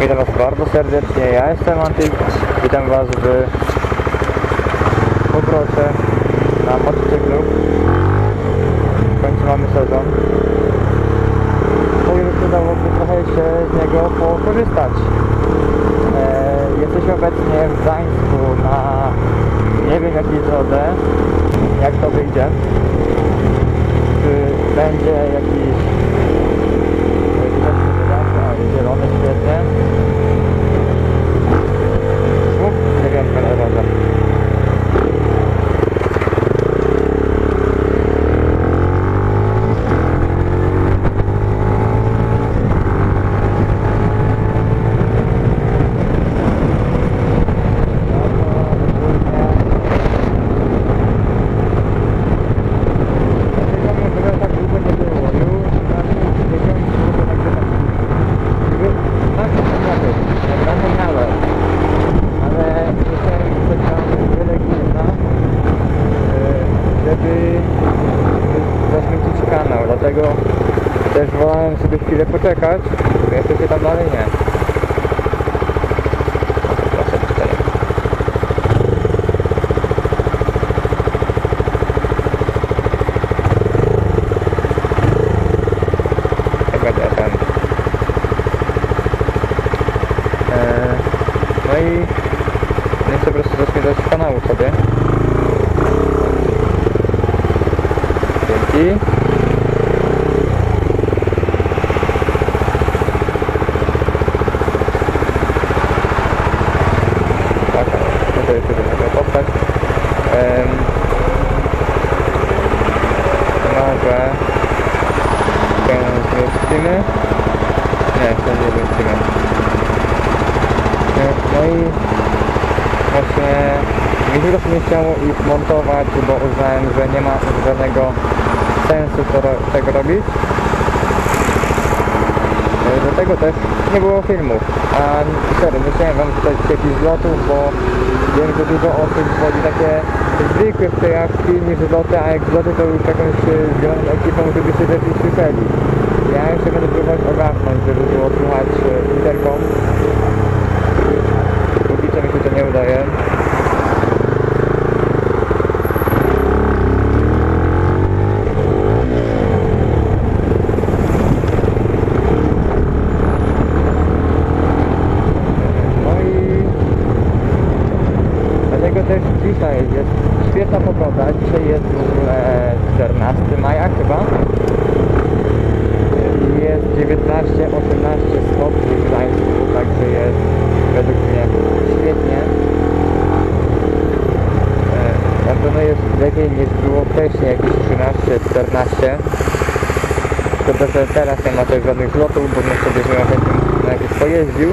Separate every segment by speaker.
Speaker 1: Witam Was bardzo serdecznie, ja jestem Antyk. Witam Was w powrocie na motocyklu. W końcu mamy sezon. Powiem, że udałoby trochę się z niego pokorzystać. E, jesteśmy obecnie w Gdańsku na nie wiem jakiej drodze, jak to wyjdzie. Czy będzie jakiś widoczny wydatek, a zielony świetnie. Uf, dziewiątka na drodze. tak długo nie było. Już na miesiącu było nagrywam. Tak, nagramy. Nagramy miałem. Ale musiałem wybrać wiele gówna, e, żeby zaśmiecić kanał. Dlatego też wolałem sobie chwilę poczekać. bo Jeszcze się tam dalej nie. Proszę, tutaj. Jak będzie ten. Eee, no i nie chcę po prostu zaśmiecać kanału sobie. Dzięki. Tak, to jest tutaj mogę postać. Ehm, może się zmieścimy. Nie, to nie zmieścimy. No, no i właśnie mi się po prostu nie chciało ich montować, bo uznałem, że nie ma żadnego sensu tego robić. E, Dlatego też nie było filmów. A serio, nie chciałem wam tutaj jakichś zlotów, bo wiem, że dużo osób wchodzi takie zwykłe przejażdżki niż zloty, a jak zloty to już jakąś e, zieloną ekipą, żeby się lepiej słyszeli. Ja jeszcze będę próbować ogarnąć, żeby było słuchać e, interkom. Póki co mi się to nie udaje. No i dlatego też dzisiaj jest świetna pogoda. Dzisiaj jest w ogóle 14 maja chyba. Jest 19-18 stopni w Gdańsku, także jest według mnie świetnie. E, Na pewno jest lepiej niż było wcześniej, jakieś 13-14. Szkoda, że teraz nie ma też żadnych zlotów, bo bym sobie z na jakieś pojeździł.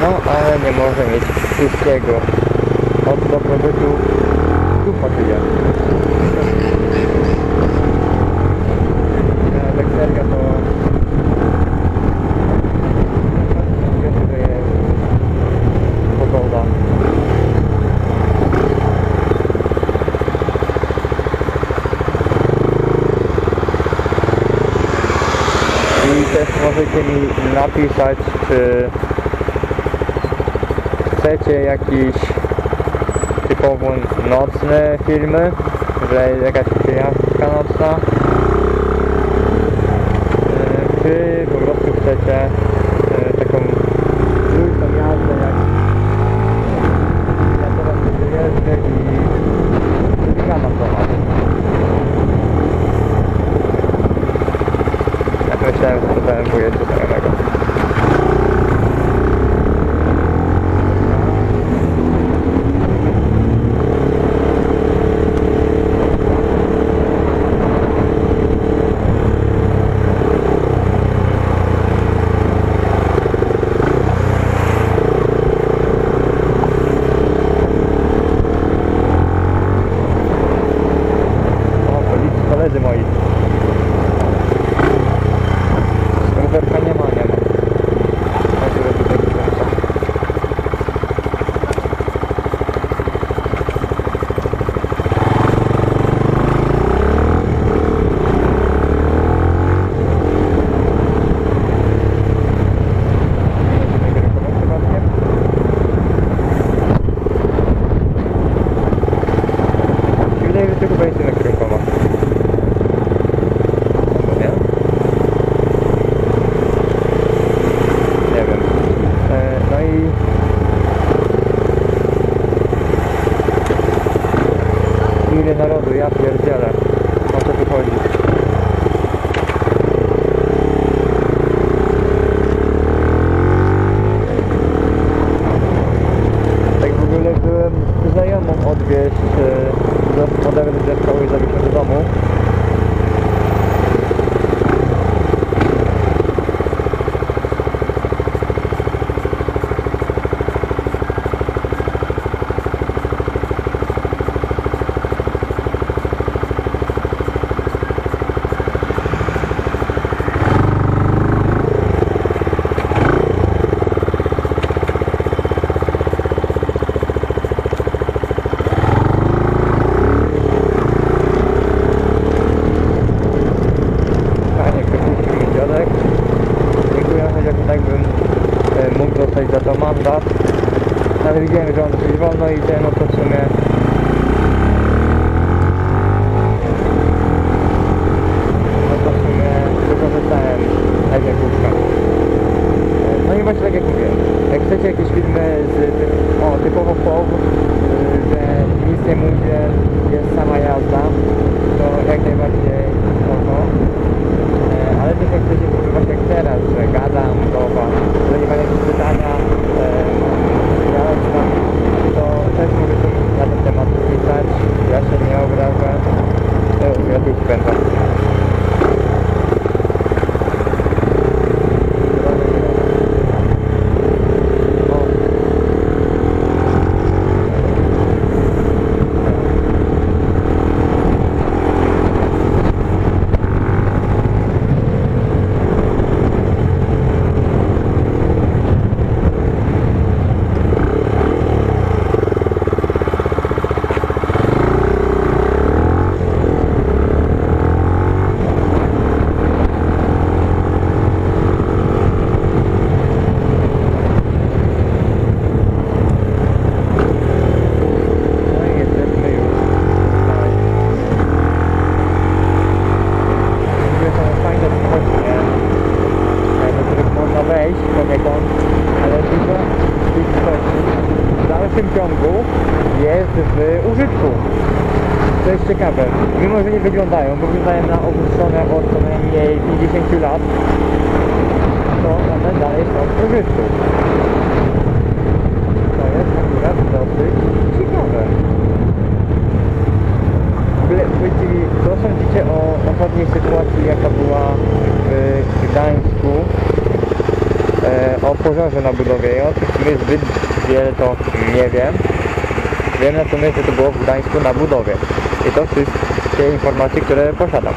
Speaker 1: No, ale nie może mieć wszystkiego. Od dobrobytu dupa tyje. Ja, tak serio to... Też możecie mi napisać, czy chcecie jakiś typowo nocne filmy, że jakaś przejażdżka nocna, Yy, czy po prostu chcecie się chyba jedzie na kierunku ma. Albo nie? Nie wiem. E, no i... Ile narodu, ja pierdzielę. E, do moderny ze szkoły i zawieźć ją do domu. Panie Krzysztof mi dziadek. Dziękuję, chociaż i tak bym dostać za to mandat. Ale widziałem, że on dosyć wolno idzie, no to w sumie... No to w sumie wykorzystałem egzekutka. No i właśnie tak jak mówię, jak chcecie jakieś filmy z o, typowo POW, y, że nic nie mówię, jest sama jazda, to jak najbardziej spoko. E, Ale też jak chcecie właśnie jak teraz, że gadam do was, jeżeli macie jakieś pytania, e, ja tam, to też możecie mi na ten temat pisać, ja się nie obrażę. E, Ja tu pędzę. No i jesteśmy już tutaj. Mówię, są fajne pochodnie, e, do których można wejść poniekąd, ale dużo z tych schodni w dalszym ciągu jest w użytku. To jest ciekawe. Mimo, że nie wyglądają, bo wyglądają na opuszczone od co najmniej 50 lat, to one dalej są w użytku. To jest akurat dosyć ciekawe. Mi, co sądzicie o ostatniej sytuacji, jaka była w Gdańsku e, o pożarze na budowie? Ja o tym w sumie zbyt wiele to nie wiem. Wiem natomiast, że to było w Gdańsku na budowie. I to wszystkie informacje, które posiadam.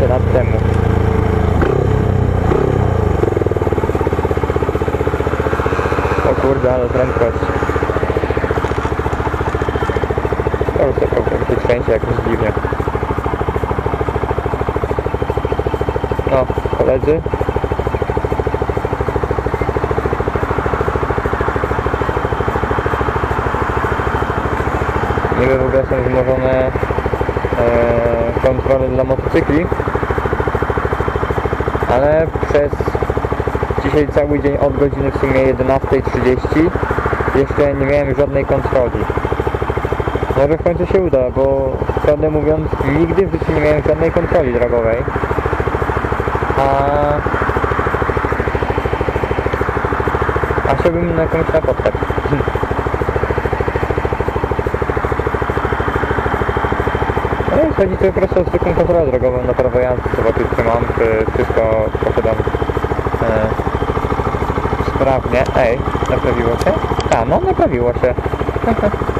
Speaker 1: 15 lat temu. O kurde, ale prędkość. To tylko się trzęsie jakoś dziwnie. No, koledzy. Niby w ogóle są wzmożone e, kontrole dla motocykli, ale przez dzisiaj cały dzień od godziny w sumie 11.30 jeszcze nie miałem żadnej kontroli. Może w końcu się uda, bo prawdę mówiąc nigdy w życiu nie miałem żadnej kontroli drogowej. A A chciałbym na komuś napotkać. No i chodzi tu po prostu o zwykłą kontrolę drogową na prawo jazdy, zobaczyć czy mam, czy wszystko posiadam e, sprawnie. Ej, naprawiło się? A, no naprawiło się.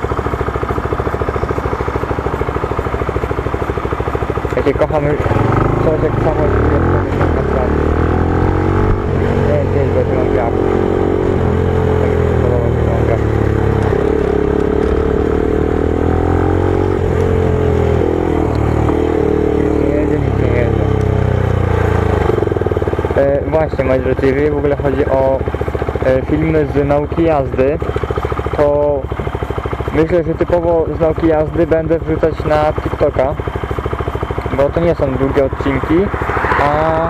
Speaker 1: Jakie kochamy coś jak samo jest na placu. Nie, gdzieś będzie mam wiatr. Tak mi się podoba wygląda. Nie jedzie, nic nie jedzie. E, właśnie, drodzy, jeżeli w ogóle chodzi o e, filmy z nauki jazdy, to myślę, że typowo z nauki jazdy będę wrzucać na TikToka, bo to nie są długie odcinki, a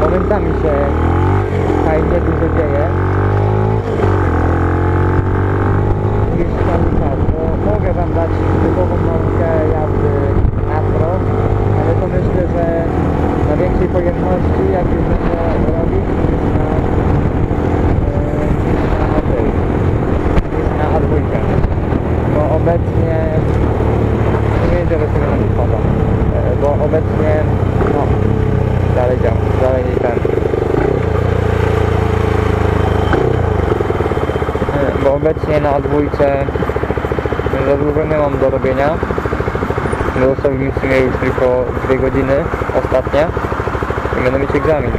Speaker 1: momentami się fajnie dużo dzieje. Bo mogę wam dać typową naukę jazdy na ale to myślę, że większej pojemności, jak już będę robić, niż na, na tej, niż na A2. Bo obecnie nie wiem, żeby sobie na. E, Bo obecnie, no, dalej działa, dalej nie ten. E, Bo obecnie na dwójce za długo nie mam do robienia. Zostały mi w sumie już tylko dwie godziny ostatnie i będę mieć egzamin.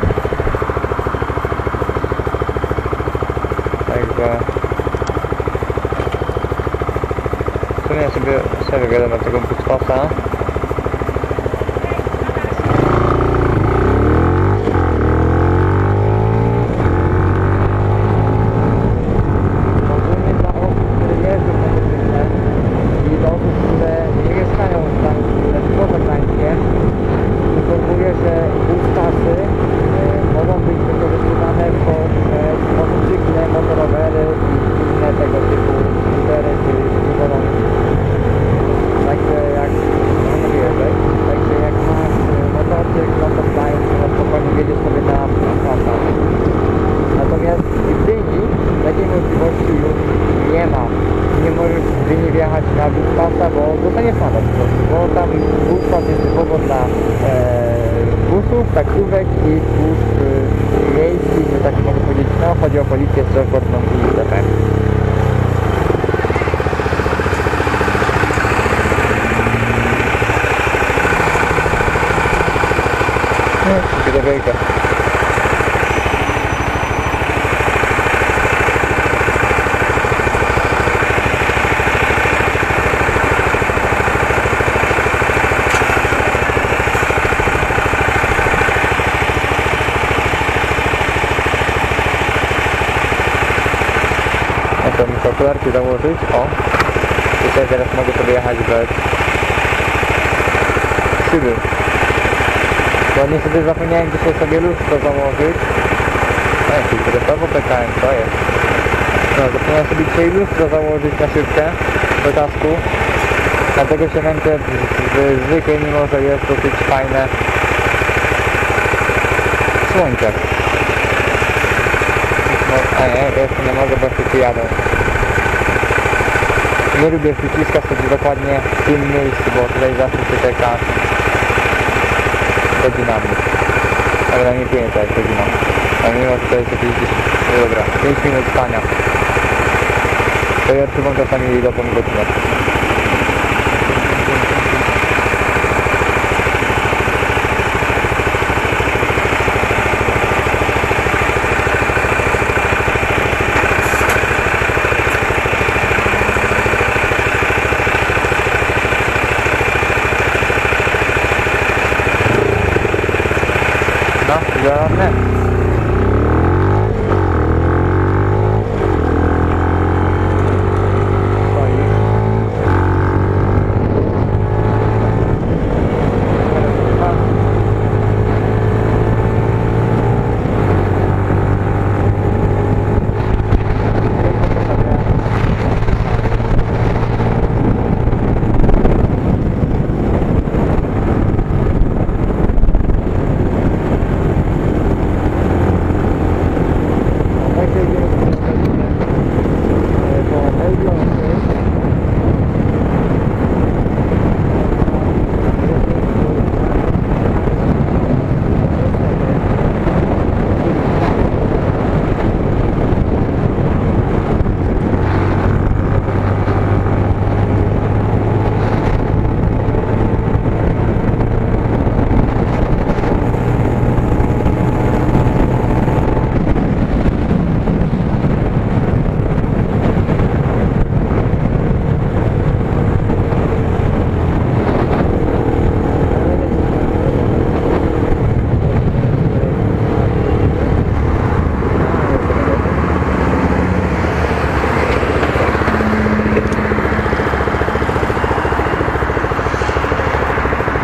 Speaker 1: Także w sumie sobie serio na tego Butfasa. Ogólnie dla osób, które jeżdżą na motocykle i dla osób, które nie mieszkają w Gdańsku, lecz poza Gdańskiem, informuję, że Butfasy e, mogą być wykorzystywane poprzez motocykle, motorowery i inne tego typu skutery czy skuterowce. Także jak no mówiłem, tak? Także jak masz e, motocykl, no to daj, no spokojnie jedziesz sobie na Butfasa. Natomiast w Gdyni takiej możliwości już nie ma. Nie możesz w Gdyni wjechać na Butfasa, bo dostaniesz mandat po prostu, bo tam Butfas jest typowo dla e, busów, taksówek i służb e, miejskich, że tak mogę powiedzieć, no chodzi o policję, straż wodną i itp. No, wielka. Ja to muszę okularki założyć, o. Tutaj teraz mogę sobie jechać bez szyby. Bo niestety zapomniałem dzisiaj sobie lustro założyć. Ej, interesowo PKM, to jest. No, zapomniałem sobie dzisiaj lustro założyć na szybkę do kasku. Dlatego się męczę w, w zwykłej, mimo że jest dosyć fajne słońce. No, a nie, jeszcze nie mogę, bo wszyscy jadą. Nie lubię przyciskać sobie dokładnie w tym miejscu, bo tutaj zawsze się czeka godzinami. Ale nie 5 jak godzina. A mimo, że to jest jakieś 10, no dobra, 5 minut stania. To ja odczuwam czasami dobrą godzinę. No,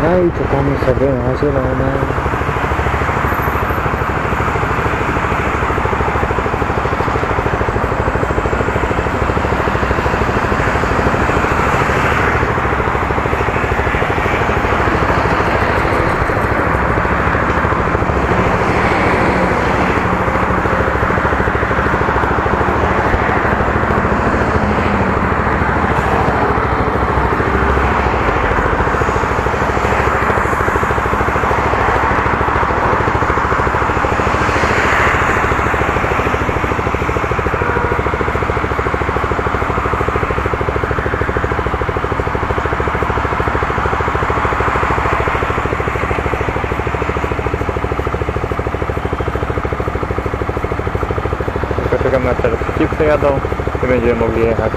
Speaker 1: No i czekamy sobie na zielone. Tylko czekamy na przyjadą i będziemy mogli jechać.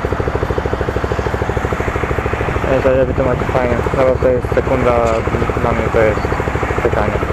Speaker 1: To żeby to macie fajnie. No bo to jest sekunda, dla mnie to jest czekanie.